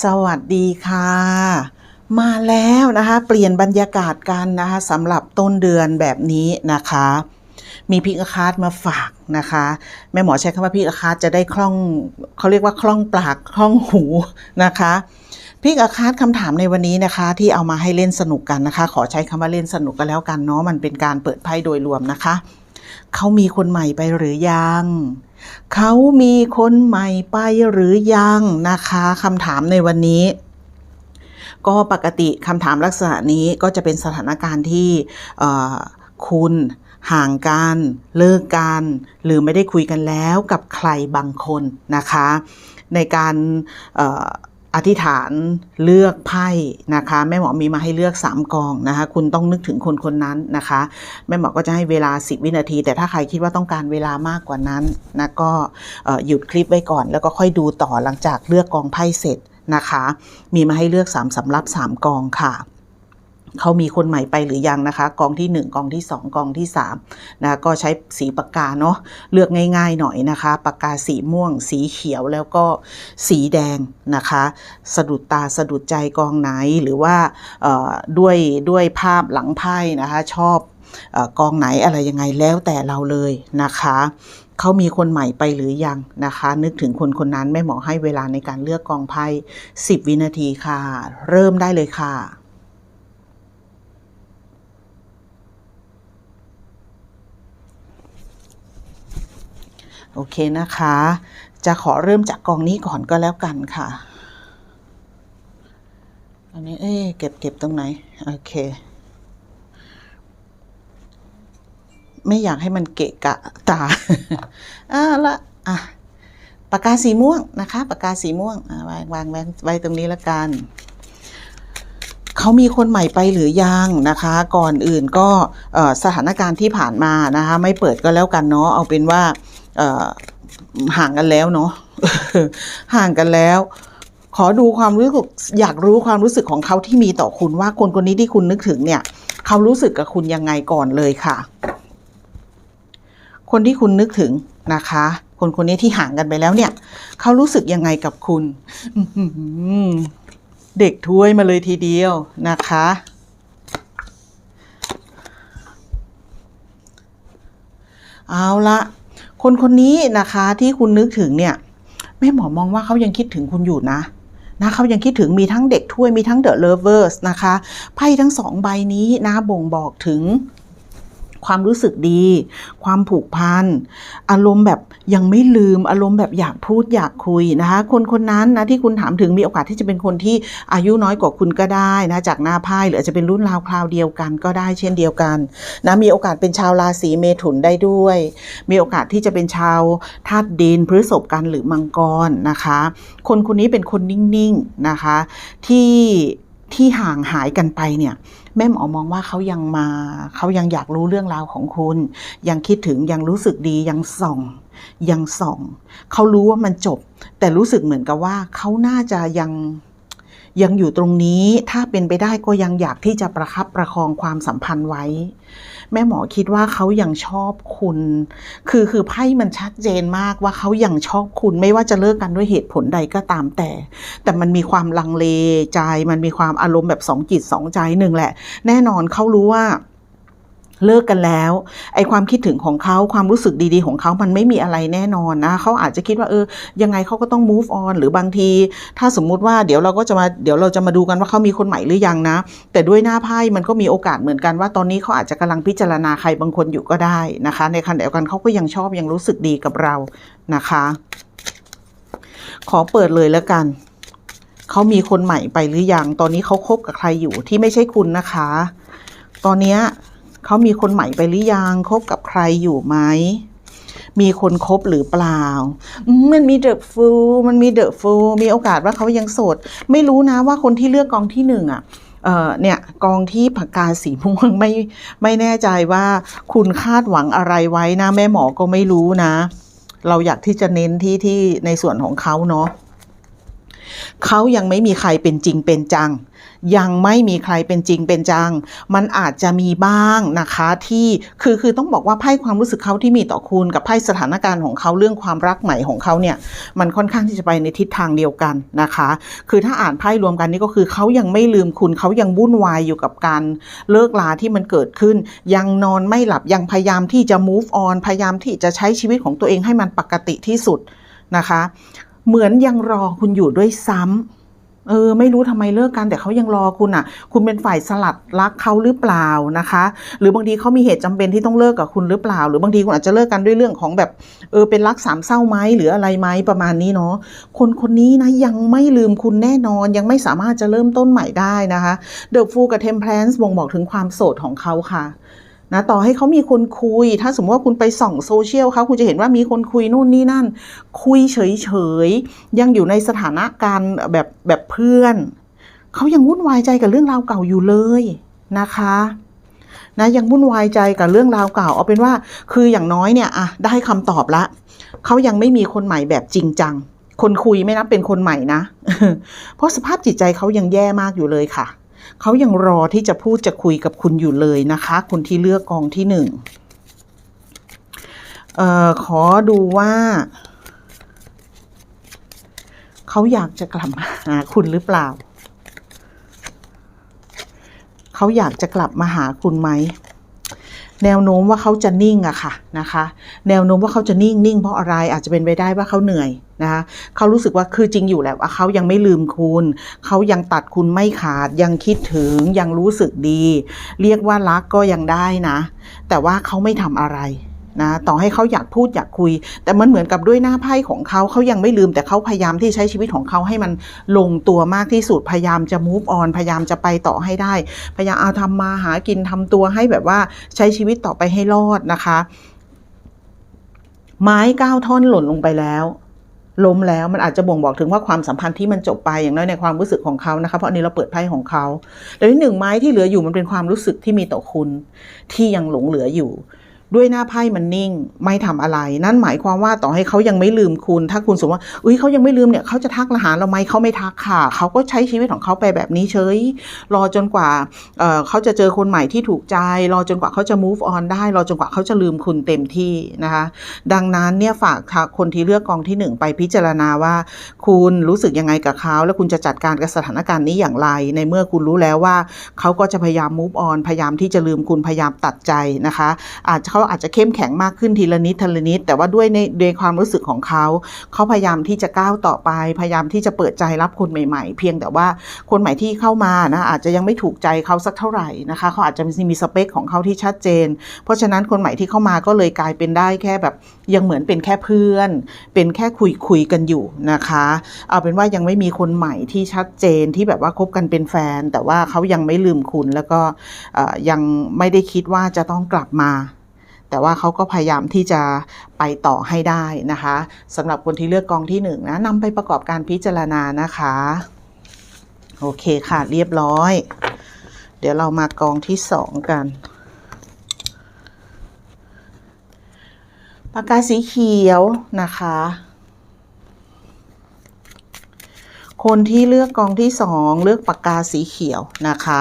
สวัสดีค่ะ มาแล้วนะคะ เปลี่ยนบรรยากาศกันนะคะสำหรับต้นเดือนแบบนี้นะคะ มีพิกอาคาร์ดมาฝากนะคะแม่หมอใช้คำว่าพิกอาคาร์ดจะได้คล่องเขาเรียกว่าคล่องปากคล่องหูนะคะพิกอาคาร์ดคำถามในวันนี้นะคะ ที่เอามาให้เล่นสนุกกันนะคะ ขอใช้คำว่าเล่นสนุกกันแล้วกันเนาะมันเป็นการเปิดไพ่โดยรวมนะคะเขามีคนใหม่ไปหรือยัง เขามีคนใหม่ไปหรือยังนะคะคำถามในวันนี้ ก็ปกติคำถามลักษณะนี้ก็จะเป็นสถานการณ์ที่คุณห่างกันเลิกกันหรือไม่ได้คุยกันแล้วกับใครบางคนนะคะ ในการ อธิษฐานเลือกไพ่นะคะแม่หมอมีมาให้เลือก 3กองนะคะคุณต้องนึกถึงคนคนนั้นนะคะแม่หมอก็จะให้เวลา 10 วินาที แต่ถ้าใครคิดว่าต้องการเวลามากกว่านั้นนะก็หยุดคลิปไว้ก่อน แล้วก็ค่อยดูต่อหลังจากเลือกกองไพ่เสร็จนะคะ มีมาให้เลือก 3สำรับ 3 กองค่ะ เขามีคนใหม่ไปหรือยังนะคะ กองที่ 1 กองที่ 2 กองที่3นะก็ใช้สีปากกาเนาะเลือกง่าย ๆ หน่อยนะคะปากกาสีม่วง สีเขียวแล้วก็สีแดงนะคะ สะดุดตาสะดุดใจกองไหนหรือว่าด้วยด้วยภาพหลังไพ่นะคะ ชอบอกองไหนอะไรยังไงแล้วแต่เราเลยนะคะเขามีคนใหม่ไปหรือยังนะคะ นึกถึงคนคนนั้นแม่หมอให้เวลาในการเลือกกองไพ่10 วินาทีค่ะ เริ่มได้เลยค่ะ โอเคนะคะ จะขอเริ่มจากกองนี้ก่อนก็แล้วกันค่ะ อันนี้เอ๊เก็บเก็บตรงไหน โอเค ไม่อยากให้มันเกะกะตาอ่าละอะปากกาสีม่วงนะคะปากกาสีม่วงวางวางไว้ไตรงนี้ละกันเขามีคนใหม่ไปหรือยังนะคะ ก่อนอื่นก็สถานการณ์ที่ผ่านมานะคะ ไม่เปิดก็แล้วกันเนาะเอาเป็นว่า ห่างกันแล้วเนาะห่างกันแล้ว ขอดูความรู้สึกอยากรู้ความรู้สึกของเขาที่มีต่อคุณว่าคนคนนี้ที่คุณนึกถึงเนี่ย เขารู้สึกกับคุณยังไงก่อนเลยค่ะ คนที่คุณนึกถึงนะคะ คนคนนี้ที่ห่างกันไปแล้วเนี่ย เขารู้สึกยังไงกับคุณเด็กถ้วยมาเลยทีเดียวนะคะเอาละ คนคนนี้นะคะที่คุณนึกถึงเนี่ยแม่หมอมองว่าเขายังคิดถึงคุณอยู่นะนะเขายังคิดถึงมีทั้งเด็กถ้วยมีทั้งเดอะเลเวอร์สนะคะไพ่ทั้งสองใบนี้นะบ่งบอกถึง ความรู้สึกดี ความผูกพัน อารมณ์แบบยังไม่ลืม อารมณ์แบบอยากพูดอยากคุยนะคะ คนคนนั้นนะที่คุณถามถึงมีโอกาสที่จะเป็นคนที่อายุน้อยกว่าคุณก็ได้นะจากหน้าไพ่หรืออาจจะเป็นรุ่นราวคราวเดียวกันก็ได้เช่นเดียวกันนะมีโอกาสเป็นชาวราศีเมถุนได้ด้วย มีโอกาสที่จะเป็นชาวธาตุดินพฤษภกันหรือมังกรนะคะ คนคนนี้เป็นคนนิ่งๆนะคะ ที่ที่ห่างหายกันไปเนี่ย แม่หมอมองว่าเขายังมาเขายังอยากรู้เรื่องราวของคุณ ยังคิดถึงยังรู้สึกดียังส่อง ยังส่อง เขารู้ว่ามันจบ แต่รู้สึกเหมือนกับว่าเขาน่าจะยัง ยังอยู่ตรงนี้ถ้าเป็นไปได้ก็ยังอยากที่จะประคับประคองความสัมพันธ์ไว้ แม่หมอคิดว่าเขายังชอบคุณ คือคือไพ่มันชัดเจนมากว่าเขายังชอบคุณไม่ว่าจะเลิกกันด้วยเหตุผลใดก็ตามแต่ แต่มันมีความลังเลใจ มันมีความอารมณ์แบบสองจิตสองใจหนึ่งแหละ แน่นอนเขารู้ว่า เลิกกันแล้วไอความคิดถึงของเขาความรู้สึกดีๆ ของเขามันไม่มีอะไรแน่นอนนะเขาอาจจะคิดว่าเออยังไงเขาก็ต้อง move on หรือบางที ถ้าสมมุติว่าเดี๋ยวเราก็จะมาเดี๋ยวเราจะมาดูกันว่าเขามีคนใหม่หรือยังนะ แต่ด้วยหน้าไพ่มันก็มีโอกาสเหมือนกันว่าตอนนี้เขาอาจจะกำลังพิจารณาใครบางคนอยู่ก็ได้นะคะ ในขณะเดียวกันเขาก็ยังชอบยังรู้สึกดีกับเรานะคะ ขอเปิดเลยแล้วกันเขามีคนใหม่ไปหรือยังตอนนี้เขาคบกับใครอยู่ที่ไม่ใช่คุณนะคะ ตอนเนี้ย เขามีคนใหม่ไปหรือยังคบกับใครอยู่ไหมมีคนคบหรือเปล่า มันมีเดอะฟูมันมีเดอะฟูมีโอกาสว่าเขายังโสด ไม่รู้นะว่าคนที่เลือกกองที่หนึ่งอะเอ่อเนี่ยกองที่ผักกาสีม่วงไม่ไม่แน่ใจว่าคุณคาดหวังอะไรไว้นะ แม่หมอก็ไม่รู้นะ เราอยากที่จะเน้นที่ที่ในส่วนของเขาเนาะเขายังไม่มีใครเป็นจริงเป็นจัง ยังไม่มีใครเป็นจริงเป็นจัง มันอาจจะมีบ้างนะคะที่คือคือต้องบอกว่าไพ่ความรู้สึกเขาที่มีต่อคุณกับไพ่สถานการณ์ของเขาเรื่องความรักใหม่ของเขาเนี่ยมันค่อนข้างที่จะไปในทิศทางเดียวกันนะคะ คือถ้าอ่านไพ่รวมกันนี่ก็คือเขายังไม่ลืมคุณเขายังวุ่นวายอยู่กับการเลิกลาที่มันเกิดขึ้น ยังนอนไม่หลับยังพยายามที่จะ move on พยายามที่จะใช้ชีวิตของตัวเองให้มันปกติที่สุดนะคะ เหมือนยังรอคุณอยู่ด้วยซ้ำ เออไม่รู้ทำไมเลิกกันแต่เขายังรอคุณอะ คุณเป็นฝ่ายสลัดรักเขาหรือเปล่านะคะ หรือบางทีเขามีเหตุจำเป็นที่ต้องเลิกกับคุณหรือเปล่า หรือบางทีคุณอาจจะเลิกกันด้วยเรื่องของแบบเออเป็นรักสามเศร้าไหมหรืออะไรไหมประมาณนี้เนาะคนคนนี้นะยังไม่ลืมคุณแน่นอนยังไม่สามารถจะเริ่มต้นใหม่ได้นะคะเดอะฟูกับเทมเพลนส์บ่งบอกถึงความโสดของเขาค่ะ นะต่อให้เขามีคนคุย ถ้าสมมติว่าคุณไปส่องโซเชียลเขาคุณจะเห็นว่ามีคนคุยนู่นนี่นั่น คุยเฉยๆ ยังอยู่ในสถานะการแบบแบบเพื่อน เขายังวุ่นวายใจกับเรื่องราวเก่าอยู่เลยนะคะนะยังวุ่นวายใจกับเรื่องราวเก่าเอาเป็นว่า คืออย่างน้อยเนี่ยอะได้คำตอบละเขายังไม่มีคนใหม่แบบจริงจัง คนคุยไม่นับเป็นคนใหม่นะ เพราะสภาพจิตใจเขายังแย่มากอยู่เลยค่ะ เขายังรอที่จะพูดจะคุยกับคุณอยู่เลยนะคะคุณที่เลือกกองที่หนึ่งเอ่อขอดูว่า เขาอยากจะกลับมาหาคุณหรือเปล่า เขาอยากจะกลับมาหาคุณไหม แนวโน้มว่าเขาจะนิ่งอะค่ะนะคะ แนวโน้มว่าเขาจะนิ่งนิ่งเพราะอะไรอาจจะเป็นไปได้ว่าเขาเหนื่อยนะคะเขารู้สึกว่าคือจริงอยู่แหละว่าเขายังไม่ลืมคุณ เขายังตัดคุณไม่ขาดยังคิดถึงยังรู้สึกดี เรียกว่ารักก็ยังได้นะ แต่ว่าเขาไม่ทำอะไร นะต่อให้เขาอยากพูดอยากคุย แต่มันเหมือนกับด้วยหน้าไพ่ของเขาเขายังไม่ลืม แต่เขาพยายามที่ใช้ชีวิตของเขาให้มันลงตัวมากที่สุดพยายามจะ move on พยายามจะไปต่อให้ได้ พยายามเอาทำมาหากินทำตัวให้แบบว่าใช้ชีวิตต่อไปให้รอดนะคะ ไม้ก้าวท่อนหล่นลงไปแล้วล้มแล้วมันอาจจะบ่งบอกถึงว่าความสัมพันธ์ที่มันจบไปอย่างน้อยในความรู้สึกของเขานะคะ เพราะอันนี้เราเปิดไพ่ของเขาแต่ที่หนึ่งไม้ที่เหลืออยู่มันเป็นความรู้สึกที่มีต่อคุณ ที่ยังหลงเหลืออยู่ ด้วยหน้าไพ่มันนิ่ง ไม่ทำอะไร นั่นหมายความว่าต่อให้เขายังไม่ลืมคุณ ถ้าคุณสมมติว่าอุ้ยเขายังไม่ลืมเนี่ยเขาจะทักมาหาเราไหมเขาไม่ทักค่ะเขาก็ใช้ชีวิตของเขาไปแบบนี้เฉยรอจนกว่าเเขาจะเจอคนใหม่ที่ถูกใจ รอจนกว่าเขาจะ move on ได้ รอจนกว่าเขาจะลืมคุณเต็มที่นะคะ ดังนั้นเนี่ยฝากคนที่เลือกกองที่หนึ่งไปพิจารณาว่า คุณรู้สึกยังไงกับเขาแล้วคุณจะจัดการกับสถานการณ์นี้อย่างไร ในเมื่อคุณรู้แล้วว่าเขาก็จะพยายาม move on พยายามที่จะลืมคุณพยายามตัดใจนะคะ อาจจะเขาอาจจะเข้มแข็งมากขึ้นทีละนิดทีละนิด แต่ว่าด้วยในในความรู้สึกของเขาเขาพยายามที่จะก้าวต่อไป พยายามที่จะเปิดใจรับคนใหม่ ๆ เพียงแต่ว่าคนใหม่ที่เข้ามานะอาจจะยังไม่ถูกใจเขาสักเท่าไหร่นะคะเขาอาจจะมีสเปคของเขาที่ชัดเจน เพราะฉะนั้นคนใหม่ที่เข้ามาก็เลยกลายเป็นได้แค่แบบยังเหมือนเป็นแค่เพื่อน เป็นแค่คุยคุยกันอยู่นะคะ เอาเป็นว่ายังไม่มีคนใหม่ที่ชัดเจนที่แบบว่าคบกันเป็นแฟน แต่ว่าเขายังไม่ลืมคุณแล้วก็ยังไม่ได้คิดว่าจะต้องกลับมา แต่ว่าเขาก็พยายามที่จะไปต่อให้ได้นะคะสำหรับคนที่เลือกกองที่หนึ่งนะนำไปประกอบการพิจารณานะคะ โอเคค่ะเรียบร้อย เดี๋ยวเรามากองที่สองกันปากกาสีเขียวนะคะ คนที่เลือกกองที่สองเลือกปากกาสีเขียวนะคะ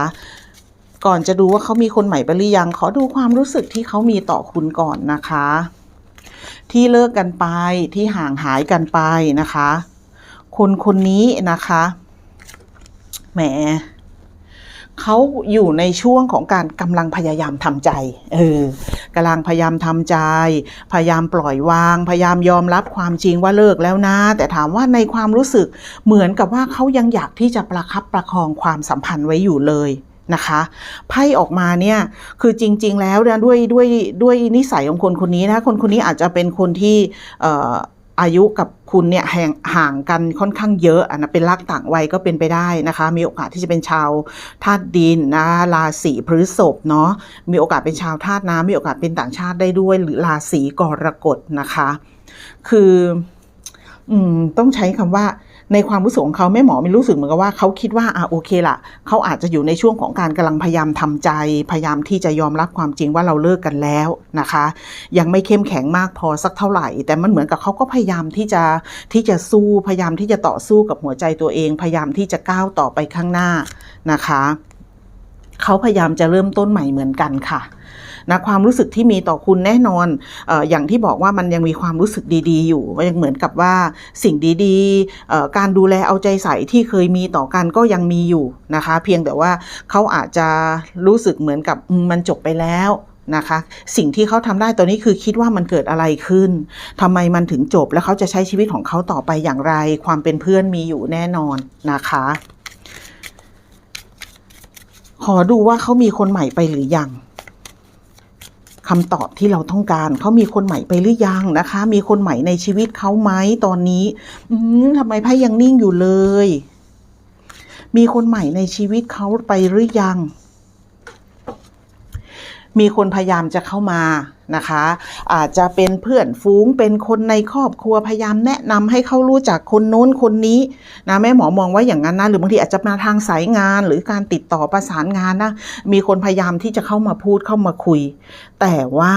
ก่อนจะดูว่าเขามีคนใหม่ไปหรือยัง ขอดูความรู้สึกที่เขามีต่อคุณก่อนนะคะ ที่เลิกกันไปที่ห่างหายกันไปนะคะ คนคนนี้นะคะแหมเขาอยู่ในช่วงของการกำลังพยายามทำใจ เออกำลังพยายามทำใจ พยายามปล่อยวาง พยายามยอมรับความจริงว่าเลิกแล้วนะ แต่ถามว่าในความรู้สึกเหมือนกับว่าเขายังอยากที่จะประคับประคองความสัมพันธ์ไว้อยู่เลย นะคะไพ่ออกมาเนี่ยคือจริง ๆ แล้วนะด้วยด้วยด้วยนิสัยของคนคนนี้นะคนคนนี้อาจจะเป็นคนที่ออายุกับคุณเนี่ยห่างห่างกันค่อนข้างเยอะนะเป็นรักต่างวัยก็เป็นไปได้นะคะ มีโอกาสที่จะเป็นชาวธาตุดินนะราศีพฤษภเนาะมีโอกาสเป็นชาวธาตุน้ำมีโอกาสเป็นต่างชาติได้ด้วย หรือราศีกรกฎนะคะ คืออืมต้องใช้คำว่า ในความรู้สึกของเขาแม่หมอมีรู้สึกเหมือนกับว่าเขาคิดว่าอะโอเคละเขาอาจจะอยู่ในช่วงของการกำลังพยายามทำใจ พยายามที่จะยอมรับความจริงว่าเราเลิกกันแล้วนะคะ ยังไม่เข้มแข็งมากพอสักเท่าไหร่ แต่มันเหมือนกับเขาก็พยายามที่จะที่จะสู้พยายามที่จะต่อสู้กับหัวใจตัวเอง พยายามที่จะก้าวต่อไปข้างหน้านะคะเขาพยายามจะเริ่มต้นใหม่เหมือนกันค่ะ นะความรู้สึกที่มีต่อคุณแน่นอนออย่างที่บอกว่ามันยังมีความรู้สึกดีๆ อยู่ยังเหมือนกับว่าสิ่งดีๆ การดูแลเอาใจใส่ที่เคยมีต่อกันก็ยังมีอยู่นะคะ เพียงแต่ว่าเขาอาจจะรู้สึกเหมือนกับมันจบไปแล้วนะคะสิ่งที่เขาทำได้ตอนนี้คือคิดว่ามันเกิดอะไรขึ้นทำไมมันถึงจบแล้วเขาจะใช้ชีวิตของเขาต่อไปอย่างไร ความเป็นเพื่อนมีอยู่แน่นอนนะคะ ขอดูว่าเขามีคนใหม่ไปหรือยัง คำตอบที่เราต้องการ เขามีคนใหม่ไปหรือยังนะคะ มีคนใหม่ในชีวิตเขาไหมตอนนี้อืมทำไมไพ่ยังนิ่งอยู่เลย มีคนใหม่ในชีวิตเขาไปหรือยัง มีคนพยายามจะเข้ามา นะคะ อาจจะเป็นเพื่อนฝูงเป็นคนในครอบครัวพยายามแนะนำให้เขารู้จักคนโน้นคนนี้นะแม่หมอมองว่าอย่างนั้นนะหรือบางทีอาจจะมาทางสายงาน หรือการติดต่อประสานงานนะมีคนพยายามที่จะเข้ามาพูดเข้ามาคุย แต่ว่า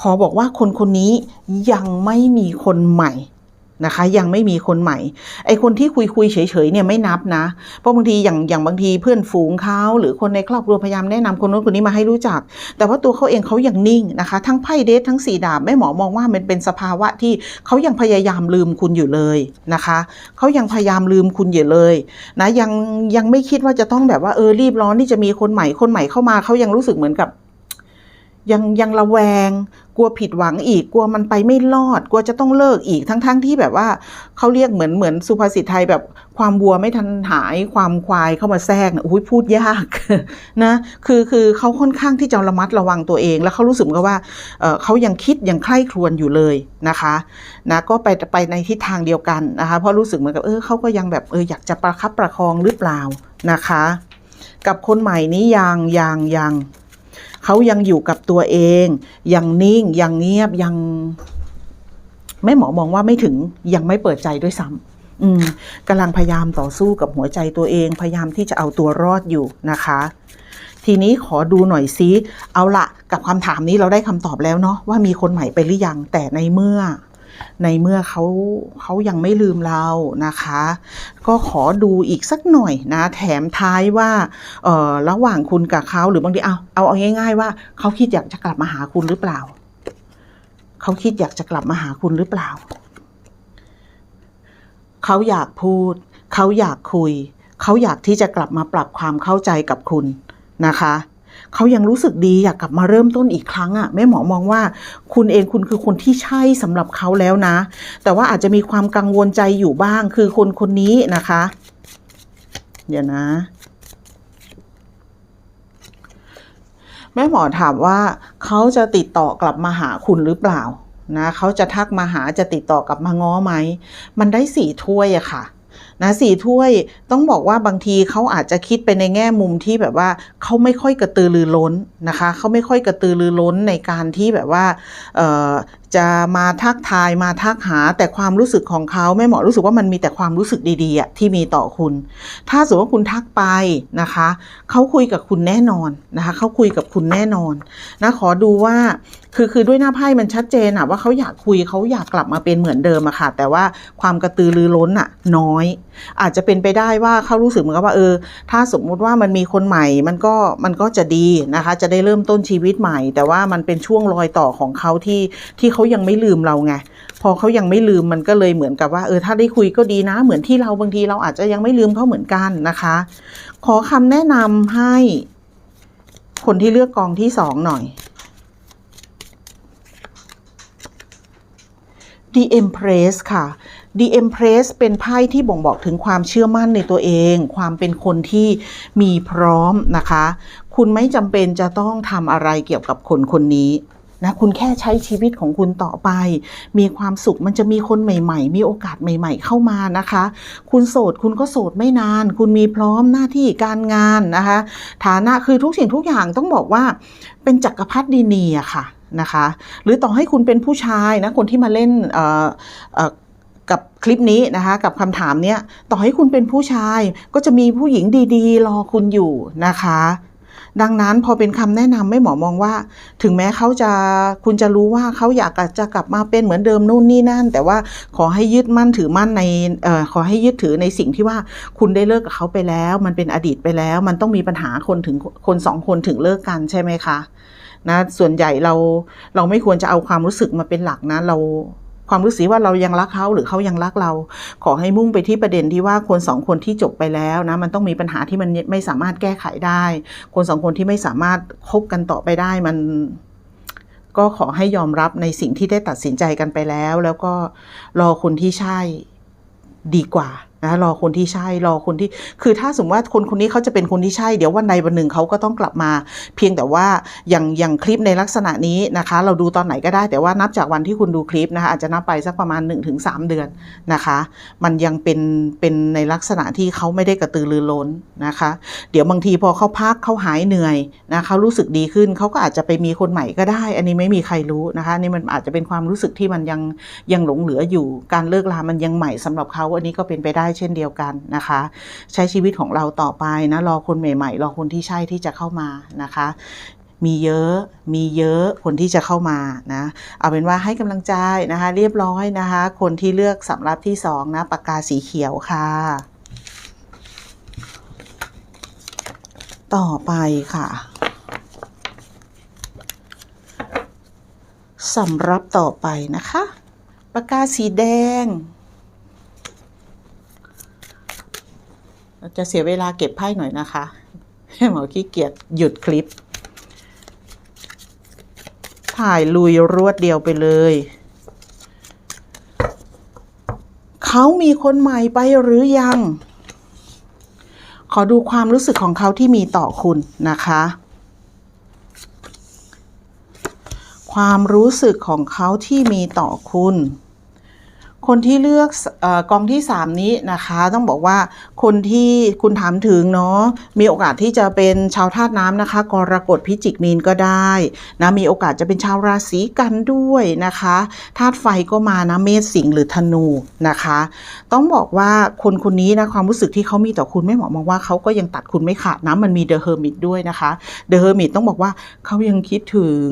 ขอบอกว่าคนคนนี้ยังไม่มีคนใหม่ นะคะ ยังไม่มีคนใหม่ ไอคนที่คุยคุยเฉยๆเนี่ยไม่นับนะ เพราะบางทีอย่างอย่างบางทีเพื่อนฝูงเขาหรือคนในครอบครัวพยายามแนะนำคนโน้นคนนี้มาให้รู้จัก แต่ว่าตัวเขาเองเขายังนิ่งนะคะ ทั้งไพ่เดททั้งสี่ดาบแม่หมอมองว่ามันเป็นสภาวะที่เขายังพยายามลืมคุณอยู่เลยนะคะเขายังพยายามลืมคุณอยู่เลยนะยังยังไม่คิดว่าจะต้องแบบว่าเออรีบร้อนที่จะมีคนใหม่คนใหม่เข้ามาเขายังรู้สึกเหมือนกับ ยังยังระแวง กลัวผิดหวังอีก กลัวมันไปไม่รอด กลัวจะต้องเลิกอีก ทั้งๆทที่แบบว่าเขาเรียกเหมือนเหมือนสุภาษิตไทยแบบความวัวไม่ทันหายความควายเข้ามาแทรกนะอุ้ยพูดยากนะ คือคือเขาค่อนข้างที่จะระมัดระวังตัวเอง แล้วเขารู้สึกกับว่าเเขายังคิดยังใคร่ครวญอยู่เลยนะคะนะก็ไปไปในทิศทางเดียวกันนะคะ เพราะรู้สึกเหมือนกับเออเขาก็ยังแบบเอออยากจะประคับประคองหรือเปล่านะคะ กับคนใหม่นี้ยังยังยัง เขายังอยู่กับตัวเอง ยังนิ่ง ยังเงียบ ยังแม่หมอมองว่าไม่ถึงยังไม่เปิดใจด้วยซ้ำกำลังพยายามต่อสู้กับหัวใจตัวเอง พยายามที่จะเอาตัวรอดอยู่นะคะ ทีนี้ขอดูหน่อยซิ เอาละกับคำถามนี้เราได้คำตอบแล้วเนาะว่ามีคนใหม่ไปหรือยัง แต่ในเมื่อ ในเมื่อเขาเขายังไม่ลืมเรานะคะ ก็ขอดูอีกสักหน่อยนะ แถมท้ายว่าเออระหว่างคุณกับเขาหรือบางทีเอาเอาเอาง่าย ๆ ว่าเขาคิดอยากจะกลับมาหาคุณหรือเปล่าเขาคิดอยากจะกลับมาหาคุณหรือเปล่าเขาอยากพูดเขาอยากคุย เขาอยากที่จะกลับมาปรับความเข้าใจกับคุณนะคะ เขายังรู้สึกดีอยากกลับมาเริ่มต้นอีกครั้งอะ่ะแม่หมอมองว่า คุณเองคุณคือคนที่ใช่สำหรับเขาแล้วนะ แต่ว่าอาจจะมีความกังวลใจอยู่บ้างคือคนคนนี้นะคะ เดี๋ยวนะแม่หมอถามว่าเขาจะติดต่อกลับมาหาคุณหรือเปล่านะเขาจะทักมาหาจะติดต่อกลับมาง้อไหม มันได้สี่ถ้วยอะค่ะ นะสี่ถ้วยต้องบอกว่าบางทีเขาอาจจะคิดไปในแง่มุมที่แบบว่าเขาไม่ค่อยกระตือรือร้นนะคะเขาไม่ค่อยกระตือรือร้นในการที่แบบว่า จะมาทักทายมาทักหาแต่ความรู้สึกของเขาแม่หมอรู้สึกว่ามันมีแต่ความรู้สึกดีๆที่มีต่อคุณ ถ้าสมมติว่าคุณทักไปนะคะเขาคุยกับคุณแน่นอนนะคะเขาคุยกับคุณแน่นอนนะขอดูว่าคือคือด้วยหน้าไพ่มันชัดเจนอะว่าเขาอยากคุยเขาอยากกลับมาเป็นเหมือนเดิมอะค่ะ แต่ว่าความกระตือรือร้นอะน้อยอาจจะเป็นไปได้ว่าเขารู้สึกเหมือนกับว่าเออ ถ้าสมมุติว่ามันมีคนใหม่มันก็มันก็จะดีนะคะ จะได้เริ่มต้นชีวิตใหม่ แต่ว่ามันเป็นช่วงรอยต่อของเขาที่ที่เขายังไม่ลืมเราไงพอเขายังไม่ลืมมันก็เลยเหมือนกับว่าเออถ้าได้คุยก็ดีนะ เหมือนที่เราบางทีเราอาจจะยังไม่ลืมเขาเหมือนกันนะคะ ขอคำแนะนำให้คนที่เลือกกองที่สองหน่อย The Empress ค่ะ The Empress เป็นไพ่ที่บ่งบอกถึงความเชื่อมั่นในตัวเอง ความเป็นคนที่มีพร้อมนะคะ คุณไม่จำเป็นจะต้องทำอะไรเกี่ยวกับคนคนนี้นะคุณแค่ใช้ชีวิตของคุณต่อไป มีความสุขมันจะมีคนใหม่ ๆ มีโอกาสใหม่ ๆ เข้ามานะคะ คุณโสดคุณก็โสดไม่นาน คุณมีพร้อมหน้าที่การงานนะคะ ฐานะคือทุกสิ่งทุกอย่างต้องบอกว่าเป็นจักรพรรดินีอะค่ะนะคะ หรือต่อให้คุณเป็นผู้ชายนะคนที่มาเล่นเอ่อ กับคลิปนี้นะคะกับคำถามเนี้ยต่อให้คุณเป็นผู้ชายก็จะมีผู้หญิงดีๆ รอคุณอยู่นะคะ ดังนั้นพอเป็นคำแนะนำไม่หมอมองว่า ถึงแม้เขาจะคุณจะรู้ว่าเขาอยากจะกลับมาเป็นเหมือนเดิมนู่นนี่นั่น แต่ว่าขอให้ยึดมั่นถือมั่นในออขอให้ยึดถือในสิ่งที่ว่าคุณได้เลิกกับเขาไปแล้ว มันเป็นอดีตไปแล้ว มันต้องมีปัญหาคนถึงคนสองคนถึงเลิกกันใช่ไหมคะนะส่วนใหญ่เราเราไม่ควรจะเอาความรู้สึกมาเป็นหลักนะเรา ความรู้สึกว่าเรายังรักเขาหรือเขายังรักเรา ขอให้มุ่งไปที่ประเด็นที่ว่าคนสองคนที่จบไปแล้วนะมันต้องมีปัญหาที่มันไม่สามารถแก้ไขได้ คนสองคนที่ไม่สามารถคบกันต่อไปได้มันก็ขอให้ยอมรับในสิ่งที่ได้ตัดสินใจกันไปแล้ว แล้วก็รอคนที่ใช่ดีกว่า นะรอคนที่ใช่รอคนที่ คือถ้าสมมติว่าคนคนนี้เขาจะเป็นคนที่ใช่เดี๋ยววันใดวันหนึ่งเขาก็ต้องกลับมา เพียงแต่ว่าอย่างอย่างคลิปในลักษณะนี้นะคะ เราดูตอนไหนก็ได้แต่ว่านับจากวันที่คุณดูคลิปนะคะอาจจะนับไปสักประมาณ 1-3 เดือนนะคะ มันยังเป็นเป็นในลักษณะที่เขาไม่ได้กระตือรือร้นนะคะ เดี๋ยวบางทีพอเขาพักเขาหายเหนื่อยนะเขารู้สึกดีขึ้นเขาก็อาจจะไปมีคนใหม่ก็ได้ อันนี้ไม่มีใครรู้นะคะนี่มันอาจจะเป็นความรู้สึกที่มันยังยังหลงเหลืออยู่การเลิกลามันยังใหม่สำหรับเขาอันนี้ก็เป็นไปได้เช่นเดียวกันนะคะ ใช้ชีวิตของเราต่อไปนะรอคนใหม่ ๆ รอคนที่ใช่ที่จะเข้ามานะคะ มีเยอะมีเยอะคนที่จะเข้ามานะ เอาเป็นว่าให้กำลังใจนะคะ เรียบร้อยนะคะ คนที่เลือกสำรับที่สองนะปากกาสีเขียวค่ะต่อไปค่ะสำรับต่อไปนะคะ ปากกาสีแดง จะเสียเวลาเก็บไพ่หน่อยนะคะหมอขี้เกียจหยุดคลิป ถ่ายลุยรวดเดียวไปเลย เขามีคนใหม่ไปหรือยัง ขอดูความรู้สึกของเขาที่มีต่อคุณนะคะ ความรู้สึกของเขาที่มีต่อคุณ คนที่เลือกอกองที่ 3 นี้นะคะ ต้องบอกว่าคนที่คุณถามถึงเนาะมีโอกาสที่จะเป็นชาวธาตุน้ำนะคะกรกฎพิจิกมีนก็ได้นะมีโอกาสจะเป็นชาวราศีกันด้วยนะคะธาตุไฟก็มานะเมษสิงห์หรือธนูนะคะ ต้องบอกว่าคนคนนี้นะความรู้สึกที่เขามีต่อคุณไม่หมอมองว่าเขาก็ยังตัดคุณไม่ขาดนะมันมีเดอะเฮอร์มิตด้วยนะคะเดอะเฮอร์มิตต้องบอกว่าเขายังคิดถึง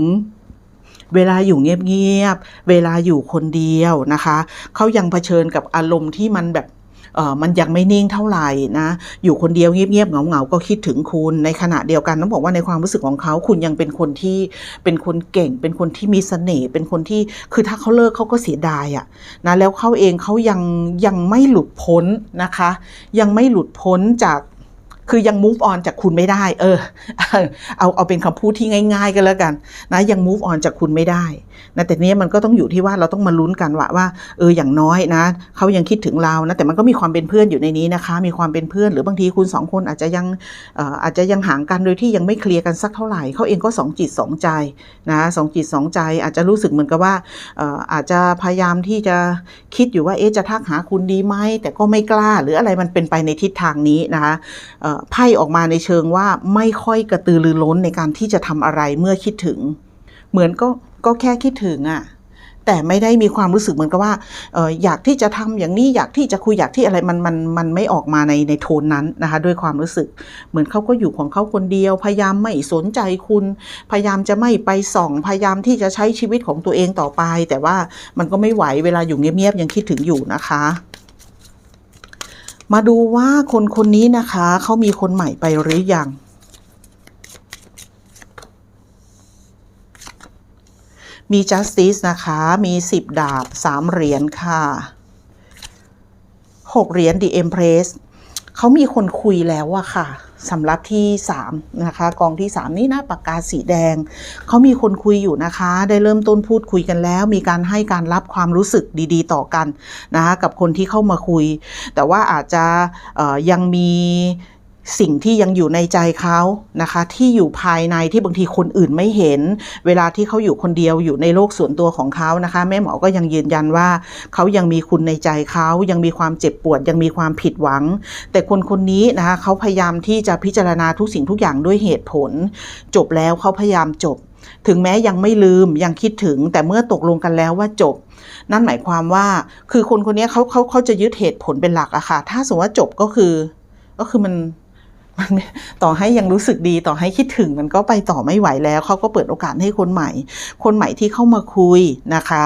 เวลาอยู่เงียบๆ เวลาอยู่คนเดียวนะคะ เขายังเผชิญกับอารมณ์ที่มันแบบเออมันยังไม่นิ่งเท่าไหร่นะ อยู่คนเดียวเงียบๆเงาๆก็คิดถึงคุณ ในขณะเดียวกันต้องบอกว่าในความรู้สึกของเขาคุณยังเป็นคนที่เป็นคนเก่ง เป็นคนที่มีเสน่ห์ เป็นคนที่คือถ้าเขาเลิกเขาก็เสียดายอะนะ แล้วเขาเองเขายังยังไม่หลุดพ้นนะคะ ยังไม่หลุดพ้นจาก คือยัง move on จากคุณไม่ได้ เออ เอาเอาเป็นคำพูดที่ง่าย ๆกันแล้วกันนะยัง move on จากคุณไม่ได้นะแต่เนี้ยมันก็ต้องอยู่ที่ว่าเราต้องมาลุ้นกันว่าว่าเอออย่างน้อยนะเขายังคิดถึงเรานะแต่มันก็มีความเป็นเพื่อนอยู่ในนี้นะคะ มีความเป็นเพื่อน หรือบางทีคุณสองคนอาจจะยังอาจจะยังห่างกันโดยที่ยังไม่เคลียร์กันสักเท่าไหร่เขาเองก็สองจิตสองใจนะสองจิตสองใจ อาจจะรู้สึกเหมือนกับว่าอาจจะพยายามที่จะคิดอยู่ว่าเอ๊ะจะทักหาคุณดีไหมแต่ก็ไม่กล้า หรืออะไรมันเป็นไปในทิศทางนี้นะคะไพ่ออกมาในเชิงว่าไม่ค่อยกระตือรือร้นในการที่จะทำอะไรเมื่อคิดถึง เหมือนก็ก็แค่คิดถึงอะ่ะแต่ไม่ได้มีความรู้สึกเหมือนกับว่าอออยากที่จะทำอย่างนี้อยากที่จะคุยอยากที่อะไรมันมันมันไม่ออกมาในในโทนนั้นนะคะด้วยความรู้สึก เหมือนเขาก็อยู่ของเขาคนเดียว พยายามไม่สนใจคุณ พยายามจะไม่ไปส่อง พยายามที่จะใช้ชีวิตของตัวเองต่อไป แต่ว่ามันก็ไม่ไหวเวลาอยู่เงียบๆยังคิดถึงอยู่นะคะ มาดูว่าคนคนนี้นะคะเขามีคนใหม่ไปหรือยัง มี justice นะคะ มี 10 ดาบ 3 เหรียญค่ะ 6 เหรียญ the empress เขามีคนคุยแล้วอะค่ะ สำหรับที่3นะคะกองที่ 3 นี่หน้าปากกาสีแดง เขามีคนคุยอยู่นะคะ ได้เริ่มต้นพูดคุยกันแล้ว มีการให้การรับความรู้สึกดีๆ ต่อกันนะคะกับคนที่เข้ามาคุย แต่ว่าอาจจะยังมี สิ่งที่ยังอยู่ในใจเขานะคะ ที่อยู่ภายในที่บางทีคนอื่นไม่เห็น เวลาที่เขาอยู่คนเดียวอยู่ในโลกส่วนตัวของเขานะคะ แม่หมอก็ยังยืนยันว่า เขายังมีคุณในใจเขายังมีความเจ็บปวด ยังมีความผิดหวัง แต่คนคนนี้นะคะเขาพยายามที่จะพิจารณาทุกสิ่งทุกอย่างด้วยเหตุผล จบแล้วเขาพยายามจบ ถึงแม้ยังไม่ลืมยังคิดถึง แต่เมื่อตกลงกันแล้วว่าจบนั่นหมายความว่าคือคนคนนี้เขาเขาเขาจะยึดเหตุผลเป็นหลักอะค่ะถ้าสมมติว่าจบก็คือ ก็คือมัน ต่อให้ยังรู้สึกดีต่อให้คิดถึงมันก็ไปต่อไม่ไหวแล้วเขาก็เปิดโอกาสให้คนใหม่ คนใหม่ที่เข้ามาคุยนะคะ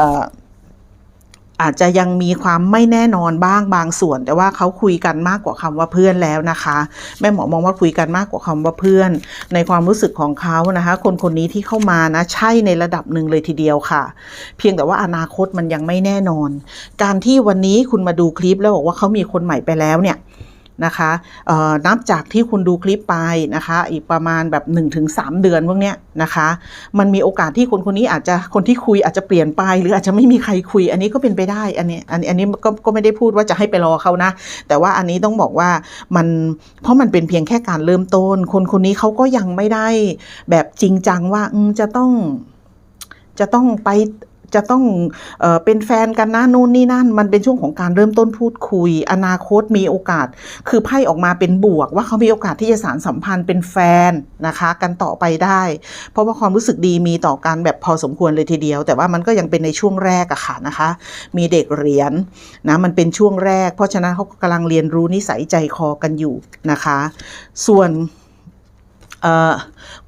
อออาจจะยังมีความไม่แน่นอนบ้างบางส่วน แต่ว่าเขาคุยกันมากกว่าคำว่าเพื่อนแล้วนะคะ แม่หมอมองว่าคุยกันมากกว่าคำว่าเพื่อน ในความรู้สึกของเขานะคะ คนคนนี้ที่เข้ามานะใช่ในระดับหนึ่งเลยทีเดียวค่ะ เพียงแต่ว่าอนาคตมันยังไม่แน่นอน การที่วันนี้คุณมาดูคลิปแล้วบอกว่าเขามีคนใหม่ไปแล้วเนี่ย นะคะนับจากที่คุณดูคลิปไปนะคะ อีกประมาณแบบ 1-3 เดือนพวกเนี้ยนะคะ มันมีโอกาสที่คนคนนี้อาจจะคนที่คุยอาจจะเปลี่ยนไป หรืออาจจะไม่มีใครคุย อันนี้ก็เป็นไปได้ อันนี้อันอันนี้ก็ก็ไม่ได้พูดว่าจะให้ไปรอเขานะ แต่ว่าอันนี้ต้องบอกว่ามันเพราะมันเป็นเพียงแค่การเริ่มต้น คนคนนี้เขาก็ยังไม่ได้แบบจริงจังว่าจะต้องจะต้องไป จะต้องเออเป็นแฟนกันนะนู่นนี่นั่น มันเป็นช่วงของการเริ่มต้นพูดคุย อนาคตมีโอกาส คือไพ่ออกมาเป็นบวก ว่าเขามีโอกาสที่จะสารสัมพันธ์เป็นแฟนนะคะ กันต่อไปได้ เพราะว่าความรู้สึกดีมีต่อกันแบบพอสมควรเลยทีเดียว แต่ว่ามันก็ยังเป็นในช่วงแรกอะค่ะนะคะ มีเด็กเรียนนะมันเป็นช่วงแรก เพราะฉะนั้นเขากำลังเรียนรู้นิสัยใจคอกันอยู่นะคะ ส่วน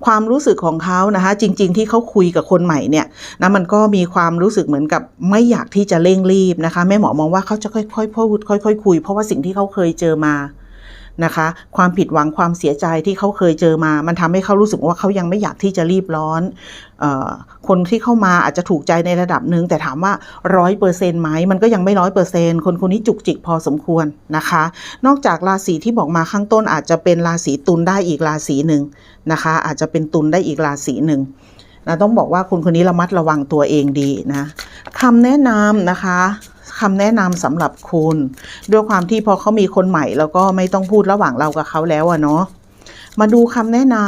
ความรู้สึกของเขานะคะจริง ๆ ที่เขาคุยกับคนใหม่เนี่ยนะมันก็มีความรู้สึกเหมือนกับไม่อยากที่จะเร่งรีบนะคะแม่หมอมองว่าเขาจะค่อยๆพูดค่อยๆคุย เพราะว่าสิ่งที่เขาเคยเจอมา นะคะ ความผิดหวังความเสียใจที่เขาเคยเจอมา มันทำให้เขารู้สึกว่าเขายังไม่อยากที่จะรีบร้อนออคนที่เข้ามาอาจจะถูกใจในระดับหนึ่งแต่ถามว่าร้อยเปอร์เซ็นต์ไหมมันก็ยังไม่ร้อยเปอร์เซ็นต์คนคนนี้จุกจิกพอสมควรนะคะ นอกจากราศีที่บอกมาข้างต้นอาจจะเป็นราศีตุลได้อีกราศีหนึ่งนะคะ อาจจะเป็นตุลได้อีกราศีหนึ่งนะต้องบอกว่าคนคนนี้ระมัดระวังตัวเองดีนะคำแนะนำนะคะ คำแนะนำสำหรับคุณ ด้วยความที่พอเขามีคนใหม่ แล้วก็ไม่ต้องพูดระหว่างเรากับเขาแล้วอะเนาะมาดูคำแนะนำ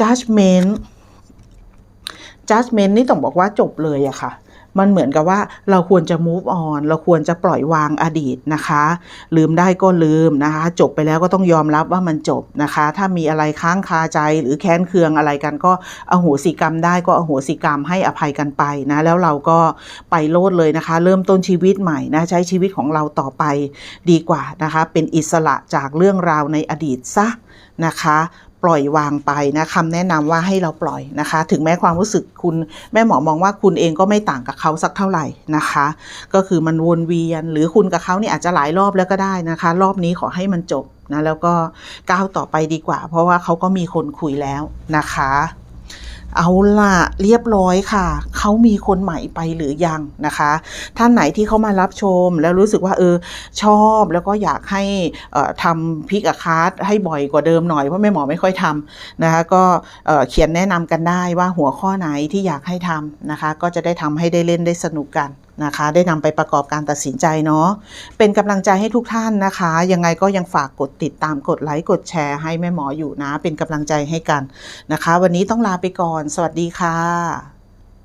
judgment judgment นี่ต้องบอกว่าจบเลยอะค่ะ มันเหมือนกับว่าเราควรจะ move on เราควรจะปล่อยวางอดีตนะคะ ลืมได้ก็ลืมนะคะ จบไปแล้วก็ต้องยอมรับว่ามันจบนะคะ ถ้ามีอะไรค้างคาใจหรือแค้นเคืองอะไรกันก็อโหสิกรรมได้ก็อโหสิกรรมให้อภัยกันไปนะ แล้วเราก็ไปโลดเลยนะคะ เริ่มต้นชีวิตใหม่นะใช้ชีวิตของเราต่อไปดีกว่านะคะ เป็นอิสระจากเรื่องราวในอดีตซะนะคะ ปล่อยวางไปนะคำแนะนำว่าให้เราปล่อยนะคะ ถึงแม้ความรู้สึกคุณแม่หมอมองว่าคุณเองก็ไม่ต่างกับเขาสักเท่าไหร่นะคะ ก็คือมันวนเวียนหรือคุณกับเขาเนี่ยอาจจะหลายรอบแล้วก็ได้นะคะ รอบนี้ขอให้มันจบนะแล้วก็ก้าวต่อไปดีกว่า เพราะว่าเขาก็มีคนคุยแล้วนะคะ เอาละเรียบร้อยค่ะ เขามีคนใหม่ไปหรือยังนะคะ ท่านไหนที่เขามารับชมแล้วรู้สึกว่าเออชอบแล้วก็อยากให้ทำพิกอะคาร์ดให้บ่อยกว่าเดิมหน่อยเพราะแม่หมอไม่ค่อยทำนะคะก็เขียนแนะนำกันได้ว่าหัวข้อไหนที่อยากให้ทำนะคะ ก็จะได้ทำให้ได้เล่นได้สนุกกันนะคะ ได้นำไปประกอบการตัดสินใจเนาะเป็นกำลังใจให้ทุกท่านนะคะ ยังไงก็ยังฝากกดติดตามกดไลค์กดแชร์ให้แม่หมออยู่นะ เป็นกำลังใจให้กันนะคะ วันนี้ต้องลาไปก่อน สวัสดีค่ะ